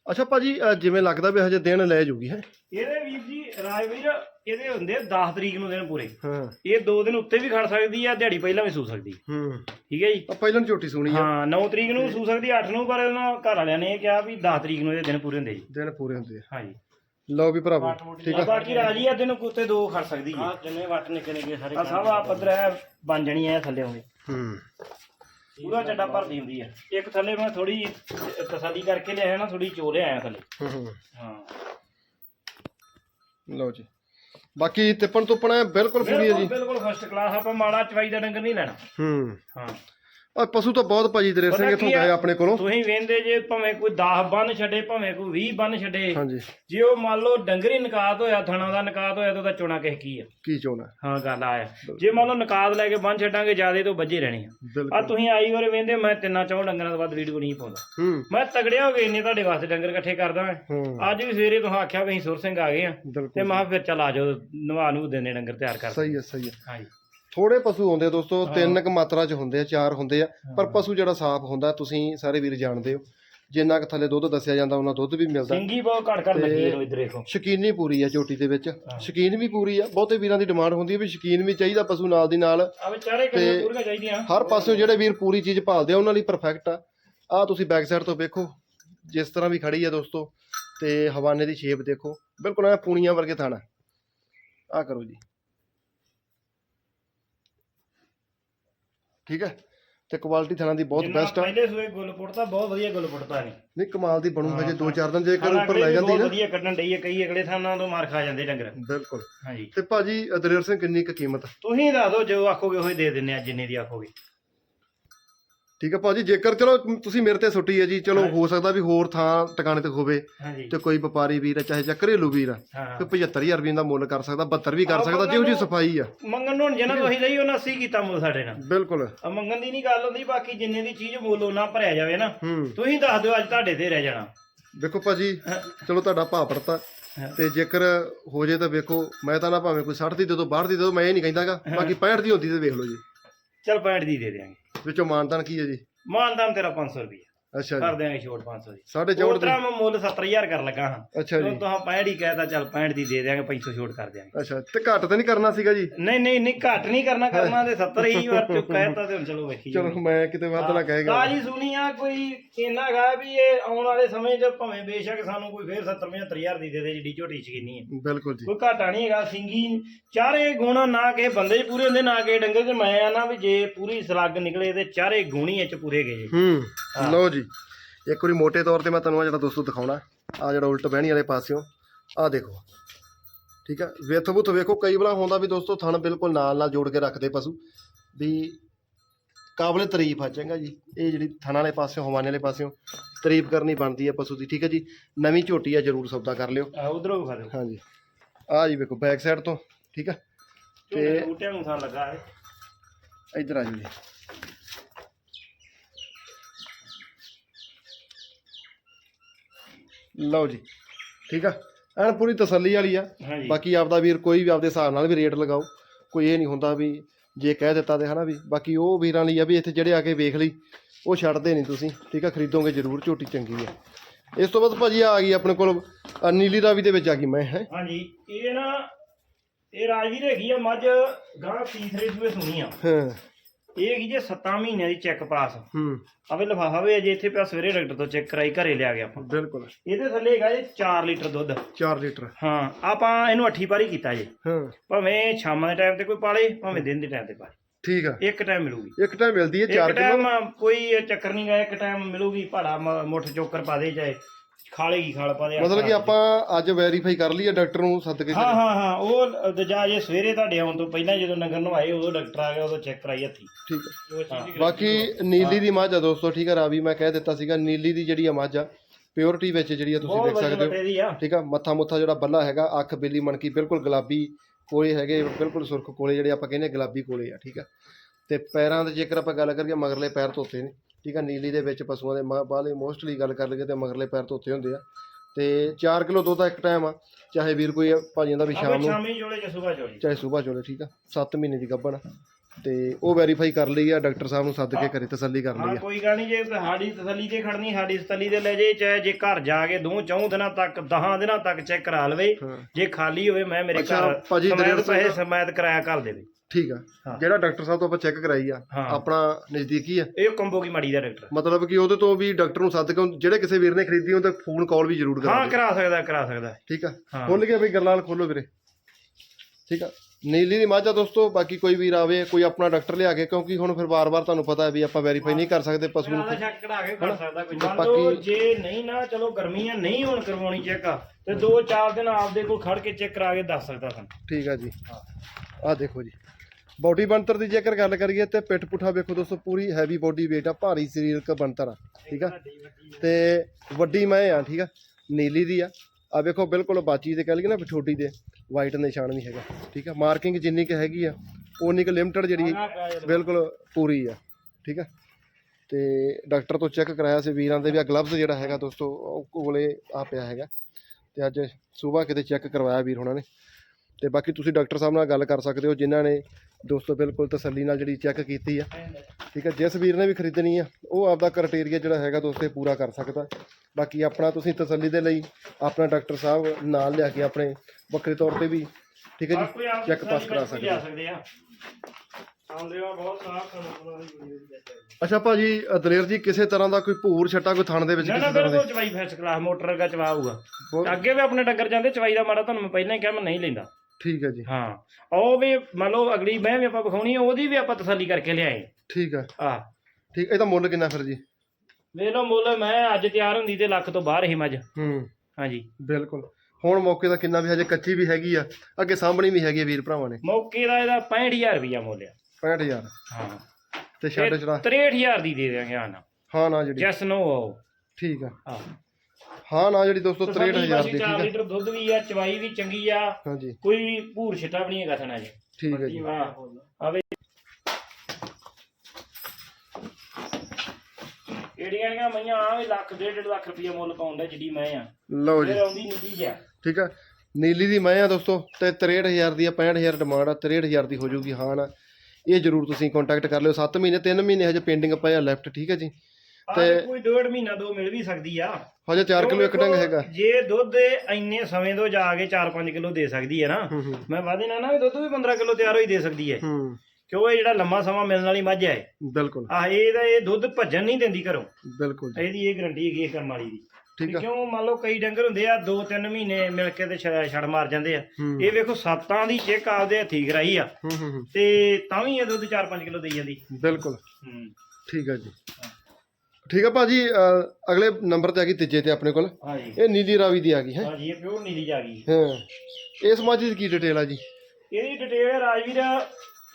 ਅੱਛਾ ਭਾਜੀ ਜਿਵੇਂ ਲੱਗਦਾ ਵੀ ਹਜੇ ਦਿਨ ਲੈ ਜੂਗੀ ਹੈ? ਇਹਦੇ ਵੀਰ ਜੀ ਰਾਜਵੀਰ ਇਹਦੇ ਹੁੰਦੇ 10 ਤਰੀਕ ਨੂੰ ਦਿਨ ਪੂਰੇ। ਹਾਂ। ਇਹ 2 ਦਿਨ ਉੱਤੇ ਵੀ ਖੜ ਸਕਦੀ ਆ ਦਿਹਾੜੀ ਪਹਿਲਾਂ ਵੀ ਸੂ ਸਕਦੀ। ਹੂੰ। ਠੀਕ ਹੈ ਜੀ? ਆ ਪਹਿਲਾਂ ਝੋਟੀ ਸੁਣੀ ਆ। ਹਾਂ 9 ਤਰੀਕ ਨੂੰ ਸੂ ਸਕਦੀ 8 ਨੂੰ ਪਰ ਉਹਨਾਂ ਘਰ ਵਾਲਿਆਂ ਨੇ ਇਹ ਕਿਹਾ ਵੀ 10 ਤਰੀਕ ਨੂੰ ਇਹਦੇ ਦਿਨ ਪੂਰੇ ਹੁੰਦੇ ਜੀ। ਦਿਨ ਪੂਰੇ ਹੁੰਦੇ ਆ। ਹਾਂਜੀ। ਲਓ ਵੀ ਭਰਾਵੋ ਠੀਕ ਆ। ਬਾਕੀ ਰਾਜੀ ਆ ਦਿਨ ਕੁੱਤੇ ਦੋ ਖੜ ਸਕਦੀ ਹੈ ਜਿੰਨੇ ਵੱਟ ਨਿੱਕੇ ਨਿੱਕੇ ਸਾਰੇ ਆ ਸਭ ਆ ਪੱਧਰ ਹੈ ਬਣ ਜਣੀ ਐ ਥੱਲੇ ਆਉਂਦੇ ਹੂੰ। ਪੂਰਾ ਚੱਡਾ ਭਰਦੀ ਹੁੰਦੀ ਆ। ਇੱਕ ਥੱਲੇ ਮੈਂ ਥੋੜੀ ਤਸੱਲੀ ਕਰਕੇ ਲਿਆਇਆ ਨਾ ਥੋੜੀ ਚੋ ਲਿਆਇਆ ਥੱਲੇ। ਹੂੰ, ਹੂੰ। ਹਾਂ। ਲਓ ਜੀ। ਬਾਕੀ ਤਿੱਪਣ ਤੁੱਪਣ ਬਿਲਕੁਲ ਪੂਰੀ ਹੈ ਜੀ। ਬਿਲਕੁਲ ਫਸਟ ਕਲਾਸ ਆਪਾਂ ਮਾੜਾ ਚਵਾਈ ਦਾ ਡੰਗਰ ਨਹੀਂ ਲੈਣਾ। ਹੂੰ। ਹਾਂ। ਆ ਪਸ਼ੂ ਤਾਂ ਬਹੁਤ ਭਾਜੀ ਦਲੇਰ ਸਿੰਘ ਪਤਾ ਇੱਥੋਂ ਕੀ ਆ? ਗਏ ਆਪਣੇ ਕੋਲੋਂ? ਤੁਸੀਂ ਵੇਂਦੇ ਜੇ ਭਾਵੇਂ ਕੋਈ 10 ਬੰਨ ਛੱਡੇ ਭਾਵੇਂ ਕੋਈ 20 ਬੰਨ ਛੱਡੇ। ਹਾਂਜੀ। ਜੇ ਉਹ ਮੰਨ ਲਓ ਡੰਗਰੀ ਨਿਕਾਤ ਹੋਇਆ ਥਣਾ ਦਾ ਨਿਕਾਤ ਹੋਇਆ ਤਾਂ ਉਹਦਾ ਚੋਣਾ ਕਿਸ ਕੀ ਆ? ਕੀ ਚਾਹੁੰਦਾ ਹਾਂ ਗੱਲ ਆ ਜੇ ਮੰਨ ਲਓ ਨਿਕਾਤ ਲੈ ਕੇ ਬੰਨ ਛੱਡਾਂਗੇ ਜਿਆਦੇ ਤੋਂ ਵੱਜੇ ਰਹਿਣੇ ਆ। ਆ ਬਿਲਕੁਲ ਤੁਸੀਂ ਆਈ ਵਾਰੇ ਵੇਂਦੇ ਮੈਂ ਤਿੰਨਾਂ ਚੌਂ ਡੰਗਰਾਂ ਤੋਂ ਵੱਧ ਵੀਡੀਓ ਨਹੀਂ ਪਾਉਂਦਾ। ਹੂੰ। ਮੈਂ ਤਗੜਿਆ ਹੋ ਗਏ ਇੰਨੇ ਤੁਹਾਡੇ ਵਾਸਤੇ ਡੰਗਰ ਇਕੱਠੇ ਕਰਦਾ ਮੈਂ। ਹੂੰ। ਅੱਜ ਵੀ ਸਵੇਰੇ ਤੁਸੀਂ ਆਖਿਆ ਵੀ ਅਸੀਂ ਸੁਰ ਸਿੰਘ ਆ ਗਏ ਆ। ਤੇ ਬਿਲਕੁਲ ਮੈਂ ਕਿਹਾ ਫਿਰ ਚੱਲ ਆ ਜਾਓ ਨਵਾ ਨੂੰ ਦਿੰਦੇ ਡੰਗਰ ਤਿਆਰ ਕਰ। ਸਹੀ ਹੈ ਸਹੀ ਹੈ। ਹਾਂਜੀ। ਥੋੜੇ ਪਸ਼ੂ ਹੁੰਦੇ ਦੋਸਤੋ। ਤਿੰਨ ਕ ਮਾਤਰਾ ਚ ਹੁੰਦੇ ਆ ਚਾਰ ਹੁੰਦੇ ਆ ਪਰ। ਪਸ਼ੂ ਜਿਹੜਾ ਸਾਫ਼ ਹੁੰਦਾ ਤੁਸੀਂ ਸਾਰੇ ਵੀਰ ਜਾਣਦੇ ਹੋ। ਜਿੰਨਾ ਕੁ ਥੱਲੇ ਦੁੱਧ ਦੱਸਿਆ ਜਾਂਦਾ ਉਹਨਾਂ ਦੁੱਧ ਵੀ ਮਿਲਦਾ। ਸਿੰਗੀ ਬਹੁਤ ਘੜ ਘੜ ਲੱਗੀ ਤੇ- ਇਹਨੂੰ ਇੱਧਰ ਦੇਖੋ ਸ਼ਕੀਨੀ ਪੂਰੀ ਆ ਝੋਟੀ ਦੇ ਵਿੱਚ। ਸ਼ਕੀਨ ਵੀ ਪੂਰੀ ਆ ਬਹੁਤੇ ਵੀਰਾਂ ਦੀ ਡਿਮਾਂਡ ਹੁੰਦੀ ਹੈ ਵੀ ਸ਼ਕੀਨ ਵੀ ਚਾਹੀਦਾ ਪਸ਼ੂ ਨਾਲ ਦੀ ਨਾਲ। ਆ ਵਿਚਾਰੇ ਕਿੰਨੇ ਪੂਰੀਆਂ ਚਾਹੀਦੀਆਂ। ਹਰ ਪਾਸਿਓਂ ਜਿਹੜੇ ਵੀਰ ਪੂਰੀ ਚੀਜ਼ ਭਾਲਦੇ ਆ ਉਹਨਾਂ ਲਈ ਪਰਫੈਕਟ ਆ। ਆ ਤੁਸੀਂ ਬੈਕ ਸਾਈਡ ਤੋਂ ਵੇਖੋ ਜਿਸ ਤਰ੍ਹਾਂ ਵੀ ਖੜੀ ਆ ਦੋਸਤੋ ਤੇ ਹਵਾਨੇ ਦੀ ਸ਼ੇਪ ਦੇਖੋ। ਬਿਲਕੁਲ ਐ ਪੂਣੀਆਂ ਵਰਗੇ ਥਾਣਾ ਆ। ਕਰੋ ਜੀ। ਠੀਕ ਹੈ? ਤੇ ਕੁਆਲਿਟੀ ਥਾਣਾ ਦੀ ਬਹੁਤ ਜਿੰਨਾ ਬੈਸਟ ਆ। ਪਹਿਲੇ ਸੂਏ ਗੁੱਲ ਪੁੱਟਦਾ ਬਹੁਤ ਵਧੀਆ ਗੁੱਲ ਪੁੱਟਦਾ ਨਹੀਂ ਨਹੀਂ ਕਮਾਲ ਦੀ ਬਣੂ ਹਜੇ ਹਾਂ, 2-4 ਦਿਨ ਜੇਕਰ ਉੱਪਰ ਲੈ ਜਾਂਦੀ ਬਹੁਤ ਨਾ। ਵਧੀਆ ਕੱਢਣ ਡਈ ਹੈ ਕਈ ਅਗਲੇ ਥਾਨਾਂ ਤੋਂ ਮਾਰ ਖਾ ਜਾਂਦੇ ਡੰਗਰ। ਬਿਲਕੁਲ। ਹਾਂਜੀ। ਤੇ ਭਾਜੀ ਦਲੇਰ ਸਿੰਘ ਕਿੰਨੀ ਕੁ ਕੀਮਤ? ਤੁਸੀਂ ਦੱਸ ਦਿਓ ਜੋ ਆਖੋਗੇ ਉਹ ਦੇ ਦਿੰਨੇ ਆ ਜਿੰਨੇ ਦੀ ਆਖੋਗੇ। ਠੀਕ ਹੈ ਭਾਜੀ ਜੇਕਰ ਚਲੋ ਤੁਸੀਂ ਮੇਰੇ ਤੇ ਸੁੱਟੀ ਹੈ ਜੀ ਚਲੋ ਹੋ ਸਕਦਾ ਵੀ ਹੋਰ ਥਾਂ ਟਿਕਾਣੇ ਤੇ ਹੋਵੇ ਹਾਂਜੀ। ਤੇ ਕੋਈ ਵਪਾਰੀ ਵੀਰ ਆ, ਚਾਹੇ ਜਾਂ ਘਰੇਲੂ ਵੀਰ ਆ ਹਾਂ। ਕੋਈ 75000 ਰੁਪਏ ਦਾ ਮੁੱਲ ਕਰ ਸਕਦਾ 72 ਵੀ ਕਰ ਸਕਦਾ ਜਿਹੋ ਜੀ ਸਫ਼ਾਈ ਆ। ਮੰਗਣ ਨੂੰ ਹੁਣ ਜਿਹਨਾਂ ਤੋਂ ਅਸੀਂ ਲਈ ਉਹਨਾਂ 80 ਕੀਤਾ ਮੁੱਲ ਸਾਡੇ ਨਾਲ। ਬਿਲਕੁਲ। ਆ ਮੰਗਣ ਦੀ ਨਹੀਂ ਗੱਲ ਹੁੰਦੀ ਬਾਕੀ ਜਿੰਨੇ ਦੀ ਚੀਜ਼ ਮੁੱਲ ਉਹਨਾਂ ਭਰਿਆ ਜਾਵੇ ਨਾ ਹੂੰ। ਤੁਸੀਂ ਦੱਸ ਦਿਓ ਅੱਜ ਤੁਹਾਡੇ ਤੇ ਰਹਿ ਜਾਣਾ। ਦੇਖੋ ਭਾਜੀ ਚਲੋ ਤੁਹਾਡਾ ਭਾਅ ਪੜਤਾ। ਤੇ ਜੇਕਰ ਹੋ ਜੇ ਤਾਂ ਵੇਖੋ ਮੈਂ ਤਾਂ ਨਾ ਭਾਵੇਂ ਕੋਈ 60 ਦੀ ਦੇ ਦੋ ਬਾਹਰ ਦੀ ਦੇ ਦੋ ਮੈਂ ਇਹ ਨਹੀਂ ਕਹਿੰਦਾਗਾ ਬਾਕੀ 65 ਦੀ ਹੁੰਦੀ ਤੇ ਵੇਖ ਲਓ ਜੀ। ਚਲ 65 ਦੀ ਦੇ ਦਿਆਂਗੇ। ਵਿੱਚੋਂ ਮਾਨਦਾਨ ਕੀ ਹੈ ਜੀ? ਮਾਨਦਾਨ ਤੇਰਾ 500 ਰੁਪਏ ਅੱਛਾ ਕਰ ਜੀ ਦਿਆਂਗੇ ਛੋਟ 500 ਦੀ। ਸਾਢੇ ਉਹ ਚੌੜ ਦੀ ਤਰ੍ਹਾਂ ਮੈਂ ਮੁੱਲ 70000 ਕਰ ਲੱਗਾ ਹਾਂ। ਅੱਛਾ ਜੀ। ਜਦੋਂ ਤੁਸੀਂ 65 ਹੀ ਕਹਿਤਾ ਚੱਲ 65 ਦੀ ਦੇ ਦਿਆਂਗੇ 500 ਛੋਟ ਕਰ ਦਿਆਂਗੇ। ਅੱਛਾ ਤੇ ਘੱਟ ਤਾਂ ਨਹੀਂ ਕਰਨਾ ਸੀਗਾ ਜੀ? ਨਹੀਂ ਨਹੀਂ ਨਹੀਂ ਘੱਟ ਨਹੀਂ ਕਰਨਾ ਕਰਨਾ ਤੇ 70 ਹੀ ਵਾਰ ਚੁੱਕ ਕਹਿਤਾ ਤੇ ਹੁਣ ਚਲੋ ਵੇਖੀ ਚਲੋ ਮੈਂ ਕਿਤੇ ਵੱਧ ਨਾ ਕਹੇਗਾ। ਤਾਜੀ ਸੁਣੀ ਆ ਕੋਈ ਇੰਨਾ ਗਾ ਵੀ ਇਹ ਆਉਣ ਵਾਲੇ ਸਮੇਂ 'ਚ ਭਾਵੇਂ ਬੇਸ਼ੱਕ ਸਾਨੂੰ ਕੋਈ ਫੇਰ 70 75000 ਦੀ ਦੇ ਦੇ ਜਿੱਡੀ ਝੋਟੀ ਸ਼ਕੀਨੀ ਹੈ ਬਿਲਕੁਲ ਜੀ। ਕੋਈ ਘਾਟਾ ਨਹੀਂ ਹੈਗਾ ਸਿੰਗੀ ਚਾਰੇ ਗੁਣ ਨਾ ਕਿ ਬੰਦੇ 'ਚ ਪੂਰੇ ਹੁੰਦੇ ਨਾ ਕਿ ਡੰਗਰ 'ਚ। ਮੈਂ ਆਨਾ ਵੀ ਜੇ ਪੂਰੀ ਸਲੱਗ ਨਿਕਲੇ ਤੇ ਚਾਰੇ ਗੁਣ ਹੀ ਇਹ 'ਚ ਪੂਰੇ ਗਏ ਹੂੰ। ਲਓ ਜੀ ਇੱਕ ਵਾਰੀ ਮੋٹے ਤੌਰ ਤੇ ਮੈਂ ਤੁਹਾਨੂੰ ਆਹ ਜਿਹੜਾ ਦੋਸਤੋ ਦਿਖਾਉਣਾ ਆ ਜਿਹੜਾ ਉਲਟ ਬਹਿਣੀ ਵਾਲੇ ਪਾਸਿਓਂ ਆ ਦੇਖੋ। ਠੀਕ ਆ? ਵੇਥ ਬੁੱਥ ਵੇਖੋ ਕਈ ਵਾਰ ਹੁੰਦਾ ਵੀ ਦੋਸਤੋ ਥਣ ਬਿਲਕੁਲ ਨਾਲ ਨਾਲ ਜੋੜ ਕੇ ਰੱਖਦੇ ਪਸ਼ੂ ਵੀ ਕਾਬਲੇ ਤਾਰੀਫ ਆ ਚੰਗਾ ਜੀ। ਇਹ ਜਿਹੜੀ ਥਣ ਵਾਲੇ ਪਾਸਿਓਂ ਹਵਾਨੇ ਵਾਲੇ ਪਾਸਿਓਂ ਤਾਰੀਫ ਕਰਨੀ ਬਣਦੀ ਹੈ ਪਸ਼ੂ ਦੀ ਠੀਕ ਹੈ ਜੀ? ਨਵੀਂ ਝੋਟੀ ਆ ਜਰੂਰ ਸੌਦਾ ਕਰ ਲਿਓ। ਆ ਉਧਰੋਂ ਵਿਖਾ ਦਿਓ। ਹਾਂਜੀ। ਆ ਜੀ ਵੇਖੋ ਬੈਕ ਸਾਈਡ ਤੋਂ ਠੀਕ ਆ? ਦੇ ਬੂਟਿਆਂ ਨੂੰ ਸਾਂ ਲੱਗਾ ਹੈ। ਇੱਧਰ ਆ ਜੀ। ਲਓ ਜੀ ਠੀਕ ਆ? ਐਨ ਪੂਰੀ ਤਸੱਲੀ ਵਾਲੀ ਆ। ਹਾਂਜੀ। ਬਾਕੀ ਆਪਦਾ ਵੀਰ ਕੋਈ ਵੀ ਆਪਦੇ ਹਿਸਾਬ ਨਾਲ ਵੀ ਰੇਟ ਲਗਾਓ। ਕੋਈ ਇਹ ਨਹੀਂ ਹੁੰਦਾ ਵੀ ਜੇ ਕਹਿ ਦਿੱਤਾ ਤੇ ਹਨਾ ਵੀ ਬਾਕੀ ਉਹ ਵੀਰਾਂ ਲਈ ਆ ਵੀ ਇੱਥੇ ਜਿਹੜੇ ਆ ਕੇ ਵੇਖ ਲਈ ਉਹ ਛੱਡਦੇ ਨਹੀਂ ਤੁਸੀਂ ਠੀਕ ਆ? ਖਰੀਦੋਗੇ ਜ਼ਰੂਰ ਝੋਟੀ ਚੰਗੀ ਆ। ਇਸ ਤੋਂ ਬਾਅਦ ਭਾਜੀ ਆ ਗਈ ਆਪਣੇ ਕੋਲ ਨੀਲੀ ਰਾਵੀ ਦੇ ਵਿੱਚ ਆ ਗਈ ਮੈਂ ਹੈ? ਹਾਂਜੀ ਇਹ ਨਾ ਇਹ ਰਾਜਵੀਰ ਹੈਗੀ ਆ ਮੱਝ ਗਾਂ ਤੀਸਰੇ ਸੂਏ ਸੁਣੀ ਆ। ਹਾਂ। ਇਹ ਹੈਗੀ ਜੇ 7 ਮਹੀਨਿਆਂ ਦੀ ਚੈੱਕ ਪਾਸ ਹੂੰ। ਆਵੇ ਲਫਾਫਾ ਵੀ ਅਜੇ ਇੱਥੇ ਪਿਆ ਸਵੇਰੇ ਡਾਕਟਰ ਤੋਂ ਚੈੱਕ ਕਰਾਈ ਘਰੇ ਲਿਆ ਗਿਆ ਆਪਾਂ। ਬਿਲਕੁਲ। ਇਹਦੇ ਥੱਲੇ ਹੈਗਾ ਜੀ 4 ਲੀਟਰ ਦੁੱਧ। 4 ਲੀਟਰ। ਹਾਂ ਆਪਾਂ ਇਹਨੂੰ ਅੱਠੀ ਪਾਰੀ ਕੀਤਾ ਜੀ। ਹਾਂ। ਭਾਵੇਂ ਸ਼ਾਮਾਂ ਦੇ ਟਾਈਮ ਤੇ ਕੋਈ ਪਾਲੇ ਭਾਵੇਂ ਦਿਨ ਦੇ ਟਾਈਮ ਤੇ ਪਾਲੇ। ਠੀਕ ਆ। ਇੱਕ ਟਾਈਮ ਮਿਲੂਗੀ। ਇੱਕ ਟਾਈਮ ਮਿਲਦੀ ਹੈ 4 ਇੱਕ ਕਿਲੋ। ਟਾਈਮ ਕੋਈ ਚੱਕਰ ਨਹੀਂ ਗਾ ਇੱਕ ਟਾਈਮ ਮਿਲੂਗੀ ਭਾੜਾ ਮੁੱਠ ਚੋਕਰ ਪਾ ਦੇ ਚਾਹੇ। ਖਾਲੇਗੀ ਖਾਲ ਪਾ ਦੇ ਮਤਲਬ ਕਿ ਆਪਾਂ ਅੱਜ ਵੈਰੀਫਾਈ ਕਰ ਲਈਏ ਡਾਕਟਰ ਨੂੰ ਸੱਦ ਕੇ ਹਾਂ ਹਾਂ ਹਾਂ ਉਹ ਦਜਾ ਜੇ ਸਵੇਰੇ ਤੁਹਾਡੇ ਆਉਣ ਤੋਂ ਪਹਿਲਾਂ ਜਦੋਂ ਨਗਰ ਨੂੰ ਆਏ ਉਦੋਂ ਡਾਕਟਰ ਆ ਗਿਆ ਉਦੋਂ ਚੈੱਕ ਕਰਾਈ ਹੱਥੀ। ਠੀਕ ਹੈ। ਬਾਕੀ ਨੀਲੀ ਦੀ ਮੱਝ ਆ ਦੋਸਤੋ ਠੀਕ ਆ ਰਾਵੀ ਮੈਂ ਕਹਿ ਦਿੱਤਾ ਸੀਗਾ ਨੀਲੀ ਦੀ ਜਿਹੜੀ ਆ ਮੱਝ ਆ ਪਿਓਰਿਟੀ ਵਿੱਚ ਜਿਹੜੀ ਆ ਤੁਸੀਂ ਦੇਖ ਸਕਦੇ ਹੋ। ਠੀਕ ਆ ਮੱਥਾ ਮੁੱਥਾ ਜਿਹੜਾ ਬੱਲਾ ਹੈਗਾ ਅੱਖ ਬਿੱਲੀ ਮਣਕੀ ਬਿਲਕੁਲ ਗੁਲਾਬੀ ਕੋਲੇ ਹੈਗੇ ਬਿਲਕੁਲ ਸੁਰਖ ਕੋਲੇ ਜਿਹੜੇ ਆਪਾਂ ਕਹਿੰਦੇ ਗੁਲਾਬੀ ਕੋਲੇ ਆ ਠੀਕ ਆ। ਤੇ ਪੈਰਾਂ ਦੇ ਜੇਕਰ ਆਪਾਂ ਗੱਲ ਕਰੀਏ ਮਗਰਲੇ ਪੈਰ ਧੋਤੇ ਨੇ। ਠੀਕ ਆ ਨੀਲੀ ਦੇ ਵਿੱਚ ਪਸ਼ੂਆਂ ਦੇ ਬਾਹਲੇ ਮੋਸਟਲੀ ਗੱਲ ਕਰ ਲਈਏ ਤੇ ਮਗਰਲੇ ਪੈਰ ਧੋਤੇ ਹੁੰਦੇ ਆ ਤੇ 4 ਕਿਲੋ ਦੁੱਧ ਦਾ ਇੱਕ ਟਾਈਮ ਆ ਚਾਹੇ ਵੀਰ ਕੋਈ ਭਾਜੀਆਂ ਦਾ ਵੀ ਸ਼ਾਮ ਨੂੰ ਸ਼ਾਮੀ ਜੋੜੇ ਚ ਸੁਬਾ ਜੋੜੀ ਚਾਹੇ ਸਵੇਰ ਚੋਲੇ ਠੀਕ ਆ 7 ਮਹੀਨੇ ਦੀ ਗੱਭਣ ਆ। ਤੇ ਉਹ ਵੈਰੀਫਾਈ ਕਰ ਲਈ ਆ ਡਾਕਟਰ ਸਾਹਿਬ ਨੂੰ ਸੱਦ ਕੇ ਘਰੇ ਤਸੱਲੀ ਕਰ ਲਈ ਆ। ਕੋਈ ਗੱਲ ਨਹੀਂ ਜੇ ਸਾਡੀ ਤਸੱਲੀ ਤੇ ਖੜਨੀ ਸਾਡੀ ਤਸੱਲੀ ਤੇ ਲੈ ਜੇ ਚਾਹੇ ਜੇ ਘਰ ਜਾ ਕੇ ਦੋ ਚੌਂ ਦਿਨਾਂ ਤੱਕ 10 ਦਿਨਾਂ ਤੱਕ ਚੈੱਕ ਕਰਾ ਲਵੇ ਹਾਂ। ਜੇ ਖਾਲੀ ਹੋਵੇ ਮੈਂ ਮੇਰੇ ਅੱਛਾ, ਘਰ ਭਾਜੀ, ਸਮੈਤ ਸਿੰਘ ਪੈਸੇ ਦਾ- ਸਮੈਤ ਕਿਰਾਇਆ ਘੱਲ ਦੇਵੇ ਠੀਕ ਆ। ਹਾਂ। ਜਿਹੜਾ ਡਾਕਟਰ ਸਾਹਿਬ ਤੋਂ ਆਪਾਂ ਚੈੱਕ ਕਰਾਈ ਆ ਹਾਂ। ਆਪਣਾ ਨਜ਼ਦੀਕੀ ਆ। ਇਹ ਕੰਬੋ ਕੀ ਮਾੜੀ ਦਾ ਡਾਕਟਰ? ਮਤਲਬ ਕਿ ਉਹਦੇ ਤੋਂ ਵੀ ਡਾਕਟਰ ਨੂੰ ਸੱਦ ਕੇ ਜਿਹੜੇ ਕਿਸੇ ਵੀਰ ਨੇ ਖਰੀਦੀ ਉਹਦੇ ਫੋਨ ਕਾਲ ਵੀ ਜ਼ਰੂਰ ਕਰਾ ਹਾਂ ਕਰਾ ਸਕਦਾ ਕਰਾ ਸਕਦਾ। ਠੀਕ ਆ। ਹਾਂ। ਖੋਲ ਕੇ ਬਈ ਗੱਲਾਂ ਖੋਲੋ ਵੀਰੇ। ਠੀਕ ਆ। ਨੀਲੀ ਦੀ ਮਾਝਾ ਦੋਸਤੋ ਬਾਕੀ ਕੋਈ ਵੀਰ ਆਵੇ ਕੋਈ ਆਪਣਾ ਡਾਕਟਰ ਲਿਆ ਕੇ ਕਿਉਂਕਿ ਹੁਣ ਫਿਰ ਵਾਰ-ਵਾਰ ਤੁਹਾਨੂੰ ਪਤਾ ਹੈ ਵੀ ਆਪਾਂ ਵੈਰੀਫਾਈ ਨਹੀਂ ਕਰ ਸਕਦੇ ਪਸ਼ੂ ਨੂੰ। ਦਾ ਸ਼ੱਕ ਕਢਾ ਕੇ ਕਰ ਸਕਦਾ ਕੋਈ ਮੰਨ ਬਾਕੀ- ਲਓ ਜੇ ਨਹੀਂ ਨਾ ਚਲੋ ਗਰਮੀਆਂ ਨਹੀਂ ਹੁਣ ਕਰਵਾਉਣੀ ਚੈੱਕ ਤੇ 2-4 ਦਿਨ ਆਪਦੇ ਕੋਲ ਖੜ ਕੇ ਚੈੱਕ ਕਰਾ ਕੇ ਦੱਸ ਸਕਦਾ ਸਾਨੂੰ ਠੀਕ ਆ ਜੀ। ਆਹ ਦੇਖੋ ਜੀ। ਬਾਡੀ ਬਣਤਰ ਦੀ ਜੇਕਰ ਗੱਲ ਕਰੀਏ ਤੇ ਪਿੱਠ ਪੁੱਠਾ ਵੇਖੋ ਦੋਸਤੋ ਪੂਰੀ ਹੈਵੀ ਬਾਡੀ weight ਆ ਭਾਰੀ ਸਰੀਰਕ ਬਣਤਰ ਆ ਠੀਕ ਆ? ਤੇ ਵੱਡੀ ਮੈਂ ਆ ਠੀਕ ਆ? ਨੀਲੀ ਦੀ ਆ। ਆ ਵੇਖੋ ਬਿਲਕੁਲ ਬਾਚੀ ਤੇ ਕਹਿ ਲਈਏ ਨਾ ਵੀ ਛੋਟੀ ਦੇ ਵਾਈਟ ਨਿਸ਼ਾਨ ਨਹੀਂ ਹੈਗਾ ਠੀਕ ਆ? ਮਾਰਕਿੰਗ ਜਿੰਨੀ ਕਿ ਹੈਗੀ ਆ ਉਨੀ ਕਿ ਲਿਮਟਡ ਜਿਹੜੀ ਬਿਲਕੁਲ ਪੂਰੀ ਆ ਠੀਕ ਆ? ਤੇ ਡਾਕਟਰ ਤੋਂ ਚੈੱਕ ਕਰਾਇਆ ਸੀ ਵੀਰਾਂ ਦੇ ਵੀ ਆ ਗਲਵਜ਼ ਜਿਹੜਾ ਹੈਗਾ ਦੋਸਤੋ ਉਹ ਕੋਲੇ ਆ ਪਿਆ ਹੈਗਾ। ਤੇ ਅੱਜ ਸਵੇਰ ਕਿਤੇ ਚੈੱਕ ਕਰਵਾਇਆ ਵੀਰ ਉਹਨਾਂ ਨੇ। ਤੇ ਬਾਕੀ ਤੁਸੀਂ ਡਾਕਟਰ ਸਾਹਿਬ ਨਾਲ ਗੱਲ ਕਰ ਸਕਦੇ ਹੋ ਜਿਨ੍ਹਾਂ ਨੇ ਦੋਸਤੋ ਬਿਲਕੁਲ ਤਸੱਲੀ ਨਾਲ ਜਿਹੜੀ ਚੈੱਕ ਕੀਤੀ ਆ। ਠੀਕ ਹੈ ਜਿਸ ਵੀਰ ਨੇ ਵੀ ਖਰੀਦਣੀ ਆ ਉਹ ਆਪਦਾ ਕ੍ਰਾਈਟੇਰੀਆ ਜਿਹੜਾ ਹੈਗਾ ਦੋਸਤੇ ਪੂਰਾ ਕਰ ਸਕਦਾ। ਬਾਕੀ ਆਪਣਾ ਤੁਸੀਂ ਤਸੱਲੀ ਦੇ ਲਈ ਆਪਣਾ ਡਾਕਟਰ ਸਾਹਿਬ ਨਾਲ ਲਿਆ ਕੇ ਆਪਣੇ ਵੱਖਰੇ ਤੌਰ ਤੇ ਵੀ ਠੀਕ ਹੈ ਜੀ ਚੈੱਕ ਪਾਸ ਕਰਾ ਸਕਦੇ ਆ ਅੱਛਾ ਭਾਜੀ ਦਲੇਰ ਜੀ ਕਿਸੇ ਤਰ੍ਹਾਂ ਦਾ ਕੋਈ ਭੂਰ ਛੱਟਾ ਕੋਈ ਥਣ ਦੇ ਵਿੱਚ ਕਿਸੇ ਤਰ੍ਹਾਂ ਬਿਲਕੁਲ ਚਵਾਈ ਫੈਸ ਕਲਾਸ ਮੋਟਰ ਦਾ ਚਵਾਊਗਾ ਅੱਗੇ ਵੀ ਆਪਣੇ ਡੰਗਰ ਜਾਂਦੇ ਚਵਾਈ ਦਾ ਮਾੜਾ ਤੁਹਾਨੂੰ ਮੈਂ ਪਹਿਲਾਂ ਹੀ ਕਿਹਾ ਮੈਂ ਨਹੀਂ ਲੈਂਦਾ। ਠੀਕ ਹੈ ਜੀ। ਹਾਂ ਉਹ ਵੀ ਮੰਨ ਲਓ ਅਗਲੀ ਮੈਂ ਵੀ ਆਪਾਂ ਵਿਖਾਉਣੀ ਆ ਉਹਦੀ ਵੀ ਆਪਾਂ ਤਸੱਲੀ ਕਰਕੇ ਲਿਆਏ। ਠੀਕ ਹੈ। ਆ। ਠੀਕ ਇਹਦਾ ਮੁੱਲ ਕਿੰਨਾ ਫਿਰ ਜੀ? ਵੇਖ ਲਓ ਮੁੱਲ ਮੈਂ ਅੱਜ ਤਿਆਰ ਹੁੰਦੀ ਤੇ ਲੱਖ ਤੋਂ ਬਾਹਰ ਹੀ ਮੱਝ ਹੂੰ। ਹਾਂਜੀ। ਬਿਲਕੁਲ। ਹੁਣ ਮੌਕੇ ਦਾ ਕਿੰਨਾ ਵੀ ਹਜੇ ਕੱਚੀ ਵੀ ਹੈਗੀ ਆ ਅੱਗੇ ਸਾਹਮਣੀ ਵੀ ਹੈਗੀ ਆ ਵੀਰ ਭਰਾਵਾਂ ਨੇ। ਮੌਕੇ ਦਾ ਇਹਦਾ 65000 ਰੁਪਇਆ ਮੁੱਲ ਆ। 65000 ਹਾਂ। ਤੇ ਛੱਡ ਛੜਾ 63000 ਦੀ ਦੇ ਦਿਆਂਗੇ ਹਾਂ ਨਾ। ਹਾਂ ਨਾ ਜਿਹੜੀ। ਜੈਸ ਨੋ ਠੀਕ ਆ। ਹਾਂ। ਹਾਂ ਨਾ ਜਿਹੜੀ ਦੋਸਤੋ 63000 ਦੀ 4 ਠੀਕ ਆ। ਲੀਟਰ ਦੁੱਧ ਵੀ ਆ ਚਵਾਈ ਵੀ ਚੰਗੀ ਆ। ਹਾਂਜੀ। ਕੋਈ ਭੂਰ ਛਿੱਟਾ ਵੀ ਨਹੀਂ ਹੈਗਾ ਥਣਾ ਜੀ। ਠੀਕ ਹੈ ਜੀ। ਹਾਂ। ਆਵੇ। ਕਿਹੜੀਆਂ ਦੀਆਂ ਮਈਆਂ ਆ ਵੀ ਲੱਖ ਡੇਢ ਲੱਖ ਰੁਪਇਆ ਮੁੱਲ ਪਾਉਂਦਾ ਜਿੱਡੀ ਮੈਂ ਆ। ਲਓ ਜੀ। ਫਿਰ ਆਉਂਦੀ ਨਹੀਂ ਜੀ ਠੀਕ ਆ। ਨੀਲੀ ਦੀ ਮੈਂ ਆ ਦੋਸਤੋ ਤੇ 63000 ਦੀ ਆ 65000 ਡਿਮਾਂਡ ਆ 63000 ਦੀ ਹੋ ਜਾਊਗੀ ਹਾਂ ਨਾ। ਇਹ ਜਰੂਰ ਤੁਸੀਂ ਕੰਟੈਕਟ ਕਰ ਲਿਓ। 7 ਮਹੀਨੇ 3 ਮਹੀਨੇ ਹਜੇ ਪੈਂਡਿੰਗ ਪਏ ਆ ਲੈਫਟ ਠੀਕ ਹੈ ਜੀ। ਤੇ ਕੋਈ ਡੇਢ ਮਹੀਨਾ ਦੋ ਮਿਲ ਵੀ ਸਕਦੀ ਆ। ਹਜੇ 4 ਕਿਲੋ ਇੱਕ ਡੰਗ ਹੈਗਾ। ਜੇ ਦੁੱਧ ਇੰਨੇ ਸਮੇਂ ਤੋਂ ਜਾ ਕੇ 4-5 ਕਿਲੋ ਦੇ ਸਕਦੀ ਹੈ ਨਾ ਮੈਂ ਵਾਦੇ ਨਾ ਨਾ ਦੁੱਧ ਵੀ 15 ਕਿਲੋ ਤਿਆਰ ਹੋਈ ਦੇ ਸਕਦੀ ਹੈ। ਕਿਉਂ ਇਹ ਜਿਹੜਾ ਲੰਮਾ ਸਮਾਂ ਮਿਲਣ ਵਾਲੀ ਮੱਝ ਹੈ? ਬਿਲਕੁਲ। ਆ ਇਹਦਾ ਇਹ ਦੁੱਧ ਭੱਜਣ ਨਹੀਂ ਦਿੰਦੀ ਘਰੋਂ। ਬਿਲਕੁਲ ਇਹਦੀ ਇਹ ਗਰੰਟੀ ਹੈਗੀ ਕਰਮ ਵਾਲੀ ਦੀ। ਠੀਕ ਆ। ਕਿਉਂ ਮੰਨ ਲਓ ਕਈ ਡੰਗਰ ਹੁੰਦੇ ਆ 2-3 ਮਹੀਨੇ ਮਿਲ ਕੇ ਤੇ ਛੜ ਮਾਰ ਜਾਂਦੇ ਆ। ਇਹ ਵੇਖੋ ਸੱਤਾਂ ਦੀ ਚੈੱਕ ਆਪਦੇ ਹੱਥੀ ਕਰਾਈ ਆ। ਤੇ ਤਾਂ ਵੀ ਇਹ ਦੁੱਧ 4-5 ਕਿਲੋ ਦੇਈ ਜਾਂਦੀ। ਬਿਲਕੁਲ। ਹੂੰ। ਠੀਕ ਆ ਜੀ। ਠੀਕ ਆ ਭਾਜੀ ਅ, ਅਗਲੇ ਨੰਬਰ ਤੇ ਆ ਗਈ ਤੀਜੇ ਤੇ ਆਪਣੇ ਕੋਲ। ਹਾਂਜੀ। ਇਹ ਨੀਲੀ ਰਾਵੀ ਦੀ ਆ ਗਈ ਹੈ? ਹਾਂਜੀ ਇਹ ਪਿਓਰ ਨੀਲੀ ਜਾ ਗਈ। ਹਾਂ। ਇਸ ਮਾਝੀ ਦੀ ਕੀ ਡਿਟੇਲ ਆ ਜੀ? ਇਹਦੀ ਡਿਟੇਲ ਰਾਜਵੀਰ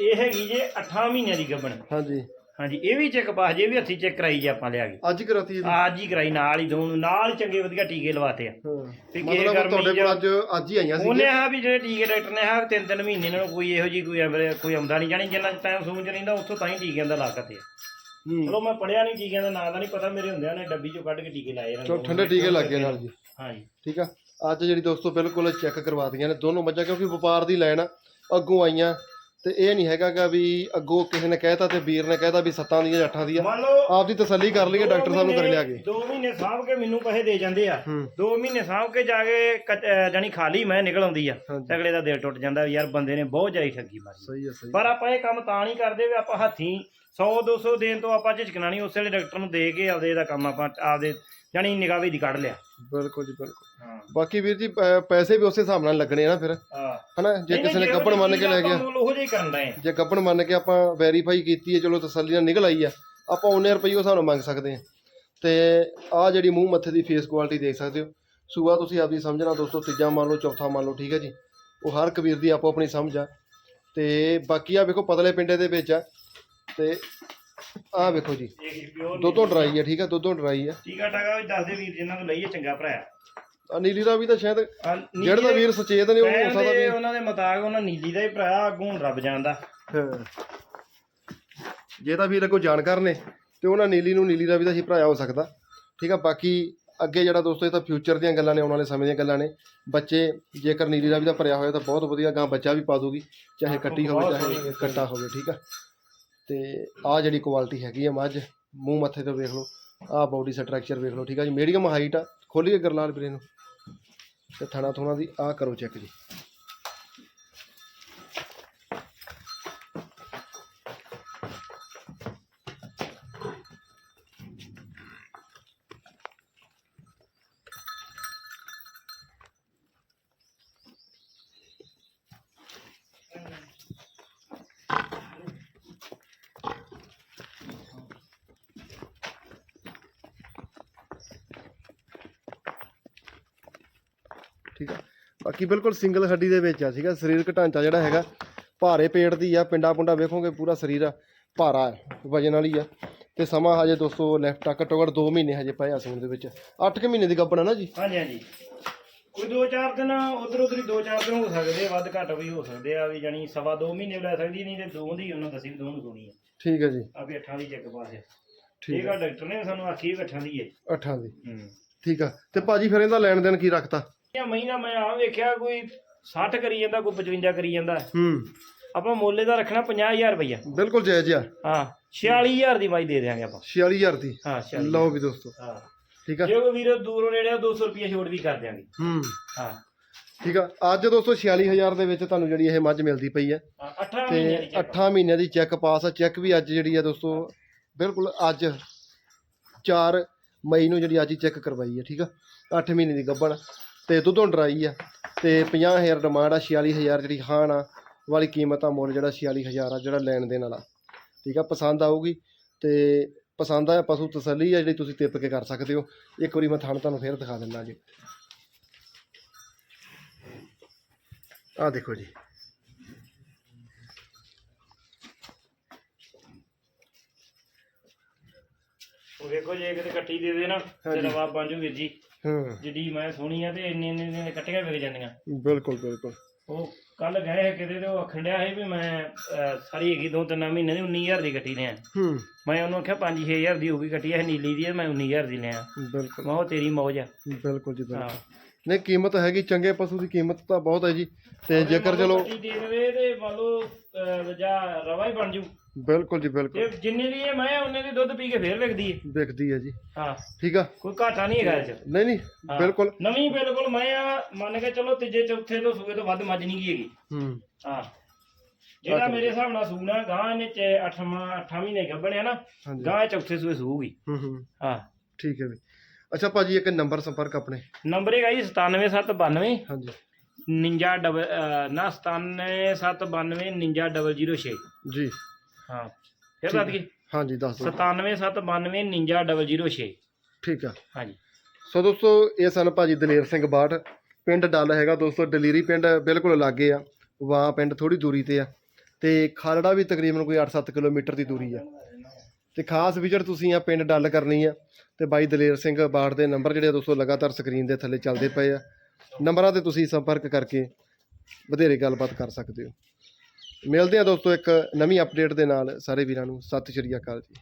ਇਹ ਹੈਗੀ ਜੇ 8 ਮਹੀਨਿਆਂ ਦੀ ਗੱਭਣ। ਹਾਂਜੀ। ਹਾਂਜੀ ਇਹ ਵੀ ਚੈੱਕ ਪਾਸ ਜੇ ਵੀ ਹੱਥੀ ਚੈੱਕ ਕਰਾਈ ਜੇ ਆਪਾਂ ਲਿਆ ਕੇ। ਅੱਜ ਕਰਾਤੀ ਇਹਦੀ? ਅੱਜ ਹੀ ਕਰਾਈ ਨਾਲ ਹੀ ਦੋਨੋਂ ਨਾਲ ਹੀ ਚੰਗੇ ਵਧੀਆ ਟੀਕੇ ਲਵਾਤੇ ਆ। ਹਾਂ। ਤੇ ਕੀ ਮਤਲਬ ਗਰਮੀ ਤੁਹਾਡੇ ਕੋਲ ਅੱਜ ਅੱਜ ਹੀ ਆਈਆਂ ਸੀ ਉਹਨੇ ਆ ਵੀ ਜਿਹੜੇ ਟੀਕੇ ਡਾਕਟਰ ਨੇ ਆ ਤਿੰਨ ਤਿੰਨ ਮਹੀਨੇ ਇਹਨਾਂ ਨੂੰ ਕੋਈ ਇਹੋ ਜੀ ਕੋਈ ਆਉਂਦਾ ਨਹੀਂ ਜਾਣੀ ਜਿੰਨਾ ਟਾਈਮ ਚ ਰਹਿੰਦਾ ਉੱਥੋਂ ਤਾਂ ਹੀ ਟੀਕਿਆਂ ਦਾ ਲਾਗਤ ਹੂੰ ਚਲੋ ਮੈਂ ਪੜਿਆ ਨਹੀਂ ਟੀਕਿਆਂ ਦਾ ਨਾਂ ਦਾ ਨਹੀਂ ਪਤਾ ਮੇਰੇ ਹੁੰਦਿਆਂ ਨੇ ਡੱਬੀ ਚੋਂ ਕੱਢ ਕੇ ਟੀਕੇ ਲਾਏ ਇਹਨਾਂ ਚਲੋ। ਠੰਡੇ ਟੀਕੇ ਲੱਗ ਗਏ ਨਾਲ ਜੀ। ਹਾਂਜੀ। ਠੀਕ ਆ? ਅੱਜ ਜਿਹੜੀ ਦੋਸਤੋ ਬਿਲਕੁਲ ਚੈੱਕ ਕਰਵਾਤੀਆਂ ਨੇ ਦੋਨੋਂ ਮੱਝਾਂ ਕਿਉਂਕਿ ਵਪਾਰ ਦੀ ਲੈਣ ਆ ਅੱਗੋਂ ਆਈਆਂ ਤੇ ਇਹ ਨਹੀਂ ਹੈਗਾਗਾ ਵੀ ਅੱਗੋਂ ਕਿਸੇ ਨੇ ਕਹਿਤਾ ਤੇ ਵੀਰ ਨੇ ਕਹਿਤਾ ਵੀ ਸੱਤਾਂ ਦੀਆਂ ਜਾਂ ਅੱਠਾਂ ਦੀਆਂ। ਮੰਨ ਲਓ ਆਪਦੀ ਤਸੱਲੀ ਕਰ ਲਈਏ ਡਾਕਟਰ ਸਾਹਿਬ ਨੂੰ ਕਰ ਲਿਆ ਕੇ। ਦੋ ਮਹੀਨੇ ਸਾਂਭ ਕੇ ਮੈਨੂੰ ਪੈਸੇ ਦੇ ਜਾਂਦੇ ਆ। ਹੂੰ। ਦੋ ਮਹੀਨੇ ਸਾਂਭ ਕੇ ਜਾ ਕੇ ਕੱਚ- ਅਹ ਜਾਣੀ ਖਾਲੀ ਮੈਂ ਨਿਕਲ ਆਉਂਦੀ ਆ ਹਾਂਜੀ। ਅਗਲੇ ਦਾ ਦਿਲ ਟੁੱਟ ਜਾਂਦਾ ਵੀ ਯਾਰ ਬੰਦੇ ਨੇ ਬਹੁਤ ਜ਼ਿਆਦਾ ਠੱਗੀ ਮਾਰੀ। ਸਹੀ ਹੈ ਸਹੀ ਪਰ ਆਪਾਂ ਇਹ ਕੰਮ ਤਾਂ ਨਹੀਂ ਕਰਦੇ ਵੀ ਆਪਾਂ ਹੱਥੀਂ 100 200 ਦੇਣ ਤੋਂ ਆਪਾਂ ਝਿਜਕਣਾ ਨਹੀਂ ਉਸੇ ਵੇਲੇ ਡਾਕਟਰ ਨੂੰ ਦੇ ਕੇ ਆਪਦੇ ਦਾ ਕੰਮ ਆਪਾਂ ਆਪਦੇ ਜਾਣੀ ਨਿਗਾਹੀ ਦੀ ਕੱਢ ਲਿਆ। ਬਿਲਕੁਲ ਜੀ ਬਿਲਕੁਲ। ਹਾਂ। ਬਾਕੀ ਵੀਰ ਜੀ ਪ- ਪੈਸੇ ਵੀ ਉਸੇ ਹਿਸਾਬ ਨਾਲ ਲੱਗਣੇ ਆ ਨਾ ਫਿਰ। ਹਨਾ ਜੇ ਕਿਸੇ ਨੇ ਕੱਪੜ ਮੰਨ ਕੇ ਲੈ ਗਿਆ। ਉਹ ਜਿਹਾ ਹੀ ਕਰਨ ਦਾ ਜੇ ਕੱਪੜ ਮੰਨ ਕੇ ਆਪਾਂ ਵੈਰੀਫਾਈ ਕੀਤੀ ਹੈ ਚਲੋ ਤਸੱਲੀ ਨਾਲ ਨਿਕਲ ਆਈ ਆ ਆਪਾਂ ਉਹਨੇ ਹਿਸਾਬ ਨਾਲ ਮੰਗ ਸਕਦੇ ਆ ਤੇ ਆ ਜਿਹੜੀ ਮੂੰਹ ਮੱਥੇ ਦੀ ਫੇਸ ਕੁਆਲਿਟੀ ਦੇਖ ਸਕਦੇ ਹੋ। ਸੂਆ ਤੁਸੀਂ ਆਪਦੀ ਸਮਝਣਾ ਦੋਸਤੋ ਤੀਜਾ ਮੰਨ ਲਓ ਚੌਥਾ ਮੰਨ ਲਓ ਠੀਕ ਹੈ ਜੀ। ਉਹ ਹਰ ਕਬੀਰ ਦੀ ਆਪੋ ਆਪਣੀ ਸਮਝ ਆ। ਤੇ ਬਾਕੀ ਆ ਵੇਖੋ ਪਤਲੇ ਪਿੰਡੇ ਦੇ ਵਿੱਚ ਆ। ਤੇ ਆ ਵੇਖੋ ਜੀ ਦੁੱਧੋਂ ਡਰਾਈ ਆ ਠੀਕ ਆ ਦੁੱਧੋਂ ਡਰਾਈ ਆ ਟੀਕਾ ਟਾਗਾ ਵੀ ਦੱਸ ਦੇ ਵੀਰ ਜਿਨ੍ਹਾਂ ਤੋਂ ਲਈਏ ਚੰਗਾ ਭਰਾ। ਆ ਨੀਲੀ ਦਾ ਵੀ ਤਾਂ ਸ਼ਾਇਦ ਆ ਜਿਹੜਾ ਦਾ ਵੀਰ ਸੁਚੇਤ ਨੇ ਉਹ ਹੋ ਸਕਦਾ ਵੀ। ਉਹਨਾਂ ਦੇ ਮੁਤਾਬਕ ਉਹਨਾਂ ਨੀਲੀ ਦਾ ਹੀ ਭਰਾ ਅੱਗੋਂ ਹੁਣ ਰੱਬ ਜਾਣਦਾ। ਹਾਂ। ਜੇ ਤਾਂ ਵੀਰ ਅੱਗੋਂ ਜਾਣਕਾਰ ਨੇ ਤੇ ਉਹਨਾਂ ਨੀਲੀ ਨੂੰ ਨੀਲੀ ਦਾ ਵੀ ਤਾਂ ਹੀ ਭਰਾਇਆ ਹੋ ਸਕਦਾ। ਠੀਕ ਆ ਬਾਕੀ ਅੱਗੇ ਜਿਹੜਾ ਦੋਸਤੋ ਇਹ ਤਾਂ ਫਿਊਚਰ ਦੀਆਂ ਗੱਲਾਂ ਨੇ ਆਉਣ ਵਾਲੇ ਸਮੇਂ ਦੀਆਂ ਗੱਲਾਂ ਨੇ। ਬੱਚੇ ਜੇਕਰ ਨੀਲੀ ਦਾ ਵੀ ਤਾਂ ਭਰਿਆ ਹੋਇਆ ਤਾਂ ਬਹੁਤ ਵਧੀਆ ਗਾਂ ਬੱਚਾ ਵੀ ਪਾ ਦੂਗੀ ਚਾਹੇ ਕੱਟੀ ਹੋਵੇ ਚਾਹੇ ਕੱਟਾ ਹੋਵੇ ਠੀਕ ਆ। ਤੇ ਆ ਜਿਹੜੀ ਕੁਆਲਿਟੀ ਹੈਗੀ ਆ ਮੱਝ, ਮੂੰਹ ਮੱਥੇ ਤੋਂ ਵੇਖ ਲਓ ਆ ਬਾਡੀ ਸਟਰਕਚਰ ਵੇਖ ਲਓ, ਠੀਕ ਆ ਜੀ? ਮੀਡੀਅਮ ਹਾਈਟ ਆ, ਖੋਲੀਏ ਗਰਲਾਲ ਵੀਰੇ ਨੂੰ ਤੇ ਥਣਾ ਥੋਣਾ ਦੀ ਆ ਕਰੋ ਚੈੱਕ ਜੀ ਠੀਕ ਆ ਬਾਕੀ ਬਿਲਕੁਲ ਸਿੰਗਲ ਹੱਡੀ ਦੇ ਵਿੱਚ ਆ ਸੀਗਾ ਸਰੀਰਕ ਢਾਂਚਾ ਜਿਹੜਾ ਹੈਗਾ ਭਾਰੇ ਪੇਟ ਦੀ ਆ ਪਿੰਡਾ ਪੁੰਡਾ ਵੇਖੋਗੇ ਪੂਰਾ ਸਰੀਰ ਆ ਭਾਰਾ ਹੈ ਵਜਨ ਵਾਲੀ ਆ। ਤੇ ਸਮਾਂ ਹਜੇ ਦੋਸਤੋ ਲੈਫਟ ਆ ਘੱਟੋ ਘੱਟ 2 ਮਹੀਨੇ ਹਜੇ ਪਏ ਆ ਸੂਣ ਦੇ ਵਿੱਚ। 8 ਕਿ ਮਹੀਨੇ ਦੀ ਗੱਭਣ ਆ ਨਾ ਜੀ? ਹਾਂਜੀ ਹਾਂਜੀ। ਕੋਈ 2-4 ਦਿਨ ਉਧਰ ਉਧਰ ਹੀ 2-4 ਦਿਨ ਹੋ ਸਕਦੇ ਆ ਵੱਧ ਘੱਟ ਵੀ ਹੋ ਸਕਦੇ ਆ ਵੀ ਜਾਨੀ ਸਵਾ 2 ਮਹੀਨੇ ਲੈ ਸਕਦੀ ਨਹੀਂ ਤੇ ਦੋ ਦੀ ਉਹਨਾਂ ਦੱਸੀ ਦੋ ਨੂੰ ਸੋਣੀ ਆ। ਠੀਕ ਹੈ ਜੀ। ਆ ਵੀ ਅੱਠਾਂ ਦੀ ਚੈੱਕ ਪਾਸ ਠੀਕ ਠੀਕ ਆ ਡਾਕਟਰ ਨੇ ਸਾਨੂੰ ਆਖੀ ਵੀ ਅੱਠਾਂ ਦੀ ਹੈ 8 ਦੀ। ਹੂੰ। ਠੀਕ ਆ। ਤੇ ਭਾਜੀ ਫਿਰ ਇਹਦਾ ਲੈਣ ਦੇਣ ਕੀ ਰੱਖਤਾ? ਇਹ ਮਹੀਨਾ ਮੈਂ ਆ ਵੇਖਿਆ ਕੋਈ 60 ਕਰੀ ਜਾਂਦਾ ਕੋਈ 55 ਕਰੀ ਜਾਂਦਾ। ਹੂੰ। ਆਪਾਂ ਮੋਲੇ ਦਾ ਰੱਖਣਾ 50000 ਰੁਪਈਆ। ਬਿਲਕੁਲ ਜਾਇਜ਼ ਆ। ਹਾਂ 46000 ਦੀ ਮਾਈ ਦੇ ਦਿਆਂਗੇ ਆਪਾਂ। 46000 ਦੀ? ਹਾਂ 46 ਲਓ ਵੀ ਦੋਸਤੋ। ਹਾਂ। ਠੀਕ ਆ? ਜੇ ਕੋਈ ਵੀਰ ਦੂਰੋਂ ਨੇੜੇ ਆ, 200 ਰੁਪਈਆ ਛੋੜ ਵੀ ਕਰ ਦਿਆਂਗੇ। ਹੂੰ। ਹਾਂ। ਠੀਕ ਆ? ਅੱਜ ਦੋਸਤੋ 46000 ਦੇ ਵਿੱਚ ਤੁਹਾਨੂੰ ਜਿਹੜੀ ਇਹ ਮੱਝ ਮਿਲਦੀ ਪਈ ਹਾਂ, ਤੇ ਮਹੀਨਿਆਂ ਦੀ check 8 ਮਹੀਨਿਆਂ ਦੀ ਚੈੱਕ ਪਾਸ ਆ। ਚੈੱਕ ਵੀ ਅੱਜ ਜਿਹੜੀ ਆ ਦੋਸਤੋ ਬਿਲਕੁਲ ਅੱਜ 4 ਮਈ ਨੂੰ ਜਿਹੜੀ ਅੱਜ ਹੀ ਚੈੱਕ ਕਰਵਾਈ ਆ ਠੀਕ ਆ? 8 ਮਹੀਨੇ ਦੀ ਗੱਭਣ। ਤੇ ਦੁੱਧੋਂ ਡਰਾਈ ਆ। ਤੇ 50000 ਡਿਮਾਂਡ ਆ 46000 ਜਿਹੜੀ ਖਾਣ ਆ ਵਾਲੀ ਕੀਮਤ ਆ ਮੁੱਲ ਜਿਹੜਾ 46000 ਆ ਜਿਹੜਾ ਲੈਣ ਦੇਣ ਵਾਲਾ। ਠੀਕ ਆ ਪਸੰਦ ਆਊਗੀ ਤੇ ਪਸੰਦ ਆ ਪਸ਼ੂ ਤਸੱਲੀ ਆ ਜਿਹੜੀ ਤੁਸੀਂ ਟਿੱਪ ਕੇ ਕਰ ਸਕਦੇ ਹੋ। ਇੱਕ ਵਾਰੀ ਮੈਂ ਥਣ ਤੁਹਾਨੂੰ ਫੇਰ ਦਿਖਾ ਦਿੰਦਾ ਜੀ। ਆ ਦੇਖੋ ਜੀ। ਉਹ ਵੇਖੋ ਜੇ ਕਿਤੇ ਇਕੱਠੀ ਦੇ ਦੇ ਨਾ ਤੇ। ਰਵਾ ਬਣ ਜੂ ਵੀਰ ਜੀ। ਹਾਂ। ਜਿੱਡੀ ਮੈਂ ਸੋਹਣੀ ਆ ਤੇ ਇੰਨੇ ਇੰਨੇ ਇੰਨੇ ਇਕੱਠੀਆਂ ਵਿਕ ਜਾਂਦੀਆਂ। ਬਿਲਕੁਲ ਬਿਲਕੁਲ। ਉਹ ਕੱਲ ਗਏ ਕਿਤੇ ਤੇ ਉਹ ਆਖਣ ਡਿਆ ਸੀ ਵੀ ਮੈਂ ਅਹ, ਸਾਰੀ ਹੈਗੀ ਦੋ ਤਿੰਨ ਮਹੀਨੇ ਦੀ 19000 ਦੀ ਕੱਟੀ ਲਿਆ। ਹੂੰ। ਮੈਂ ਉਹਨੂੰ ਆਖਿਆ 5-6000 ਦੀ ਹੋਊਗੀ ਕੱਟੀ ਇਹ ਨੀਲੀ ਦੀ ਹੈ ਮੈਂ 19000 ਦੀ ਲਿਆ। ਬਿਲਕੁਲ। ਮੈਂ ਉਹ ਤੇਰੀ ਮੌਜ ਆ। ਬਿਲਕੁਲ ਜੀ ਹਾਂ। ਬਿਲਕੁਲ ਨਹੀਂ ਕੀਮਤ ਹੈਗੀ ਚੰਗੇ ਪਸ਼ੂ ਦੀ ਕੀਮਤ ਤਾਂ ਬਹੁਤ ਹੈ ਜੀ। ਤੇ ਜੇਕਰ ਚਲੋ ਕੱਟੀ ਦੇ ਦੇਵੇ ਤੇ ਮੰਨ ਲਓ ਅਹ, ਜਾਂ ਰਵਾ ਹੀ ਬਣ ਜੂ। ਬਿਲਕੁਲ ਜੀ ਬਿਲਕੁਲ। ਤੇ ਜਿੰਨੇ ਦੀ ਇਹ ਮੈਂ ਉਹਨੇ ਦੀ ਦੁੱਧ ਪੀ ਕੇ ਫੇਰ ਵਿਕਦੀ ਹੈ। ਵਿਕਦੀ ਹੈ ਜੀ। ਹਾਂ। ਠੀਕ ਆ? ਕੋਈ ਘਾਟਾ ਨਹੀਂ ਹੈਗਾ ਇਹ ਚ। ਨਹੀਂ ਨਹੀਂ ਹਾਂ। ਬਿਲਕੁਲ। ਨਵੀਂ ਬਿਲਕੁਲ ਮੈਂ ਆ ਮੰਨ ਕੇ ਚਲੋ ਤੀਜੇ ਚੌਥੇ ਤੋਂ ਸੂਏ ਤੋਂ ਵੱਧ ਮੱਝ ਨਹੀਂ ਗਈ ਹੈਗੀ। ਹੂੰ। ਹਾਂ। ਜਿਹੜਾ ਮੇਰੇ ਹਿਸਾਬ ਨਾਲ ਸੂਣਾ ਗਾਂ ਇਹਨੇ ਚ 8 8 ਮਹੀਨੇ ਗੱਭਣਿਆ ਨਾ ਹਾਂਜੀ। ਗਾਂ ਇਹ ਚੌਥੇ ਸੂਏ ਸੂਗੀ ਹੂੰ ਹੂੰ। ਹਾਂ। ਠੀਕ ਹੈ ਵੀ ਅੱਛਾ ਭਾਜੀ ਇੱਕ ਨੰਬਰ ਸੰਪਰਕ ਆਪਣੇ। ਨੰਬਰ ਹੈਗਾ ਜੀ 97792 ਹਾਂਜੀ। 49 ਡਬਲ ਅਹ, ਨਾ 97792 99006 ਜੀ। ਹਾਂ ਫਿਰ ਦੱਸ ਦਈਏ। ਹਾਂਜੀ ਦੱਸ ਦਿਓ। 97792 99006 ਠੀਕ ਆ। ਹਾਂਜੀ। ਸੋ ਦੋਸਤੋ ਇਹ ਸਨ ਭਾਜੀ ਦਲੇਰ ਸਿੰਘ ਬਾਠ। ਪਿੰਡ ਡੱਲ ਹੈਗਾ ਦੋਸਤੋ ਦਲੇਰੀ ਪਿੰਡ ਬਿਲਕੁਲ ਲਾਗੇ ਆ। ਵਾਂ ਪਿੰਡ ਥੋੜੀ ਦੂਰੀ ਤੇ ਆ। ਤੇ ਖਾਲੜਾ ਵੀ ਤਕਰੀਬਨ ਕੋਈ 8-7 ਕਿਲੋਮੀਟਰ ਦੀ ਦੂਰੀ ਆ। ਤੇ ਖਾਸ ਵਿਜ਼ਿਟ ਤੁਸੀਂ ਆ ਪਿੰਡ ਡੱਲ ਕਰਨੀ ਆ ਤੇ ਬਾਈ ਦਲੇਰ ਸਿੰਘ ਬਾਠ ਦੇ ਨੰਬਰ ਜਿਹੜੇ ਆ ਦੋਸਤੋ ਲਗਾਤਾਰ ਸਕਰੀਨ ਦੇ ਥੱਲੇ ਚੱਲਦੇ ਪਏ ਆ। ਨੰਬਰਾਂ ਤੇ ਤੁਸੀਂ ਸੰਪਰਕ ਕਰਕੇ ਵਧੇਰੇ ਗੱਲਬਾਤ ਕਰ ਸਕਦੇ ਹੋ। ਮਿਲਦੇ ਆ ਦੋਸਤੋ ਇੱਕ ਨਵੀਂ ਅਪਡੇਟ ਦੇ ਨਾਲ। ਸਾਰੇ ਵੀਰਾਂ ਨੂੰ ਸਤਿ ਸ਼੍ਰੀ ਅਕਾਲ ਜੀ।